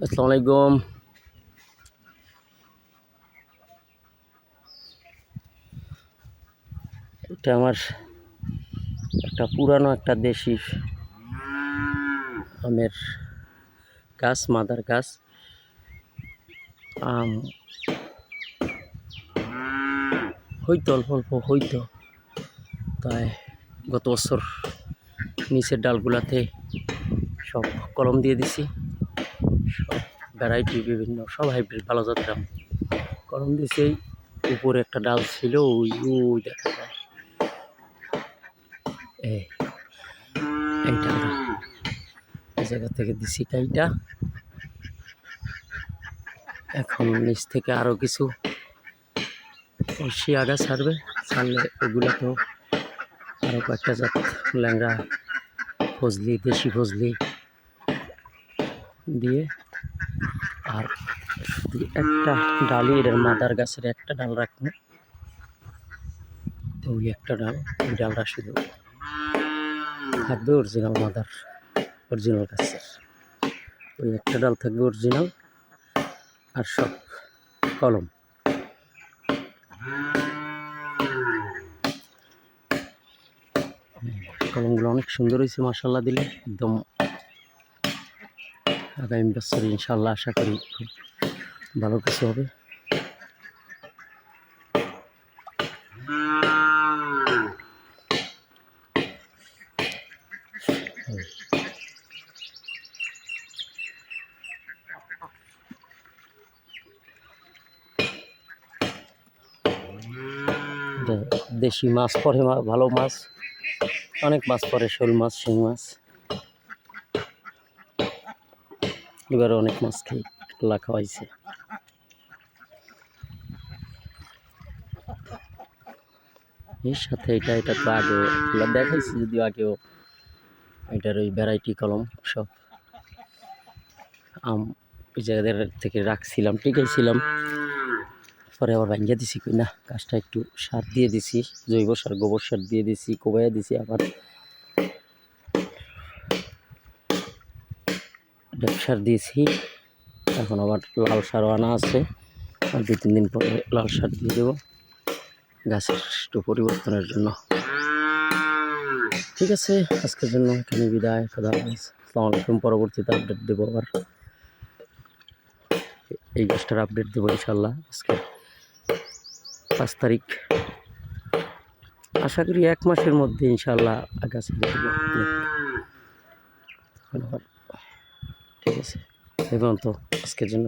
আলাইকুম। এটা আমার একটা পুরানো একটা দেশি আমের গাছ, মাদার গাছ। আম। হইতো, অল্প অল্প হইতো। তাই গত বছর নিচের ডালগুলাতে সব কলম দিয়ে দিছি। সব ভ্যারাইটি বিভিন্ন সব হাইব্রিড ভালো জাতের আম কলম দিয়েছি উপরে একটা ডাল ছিল, ওই ওই দেখা যায়। এই জায়গা থেকে দিছি কাইটা। এখন নিচ থেকে আরও কিছু শিয়াগা ছাড়বে, ছাড়লে ওগুলোতেও আরও কয়েকটা জাত ল্যাংড়া, ফজলি, দেশি ফজলি দিয়ে আর একটা ডালই এটার মাদার গাছের একটা ডাল রাখব। তো ওই একটা ডাল, ওই ডালটা শুধু থাকবে অরিজিনাল মাদার অরিজিনাল গাছের। ওই একটা ডাল থাকবে অরিজিনাল আর সব কলম। কলমগুলো অনেক সুন্দর হয়েছে মাসাল্লাহ দিলে। একদম আগামী বছর ইনশাল্লাহ আশা করি খুব ভালো কিছু হবে। দেশি মাছ, পরে ভালো মাছ, অনেক মাছ পরে শোল মাছ, শিং মাছ। এবারে অনেক মাছ খেয়ে লা খাওয়াইছে। এর সাথে এটা এটা তো এগুলো দেখাইছি, যদিও আগেও এটার ওই ভ্যারাইটি কলম সব আম ওই জায়গাদের থেকে রাখছিলাম টিকাইছিলাম পরে আবার ভাঙ্গিয়ে দিছি কই না গাছটা একটু সার দিয়ে দিছি, জৈব সার, গোবর সার দিয়ে দিছি কোবাইয়া দিছি আবার। ডেপ সার দিয়েছি। এখন আবার লাল সারও আনা আছে। আর দু, তিন দিন পরে লাল সার দিয়ে দেবো গাছের একটু পরিবর্তনের জন্য। ঠিক আছে, আজকের জন্য এখানে বিদায়। খোদা আলাইকুম। পরবর্তীতে আপডেট দেবো আবার। এই গাছটার আপডেট দেবো ইনশাল্লাহ আজকে পাঁচ তারিখ। আশা করি এক মাসের মধ্যে ইনশাল্লাহ গাছ ধন্যবাদ। ঠিক আছে এবং তো আজকের জন্য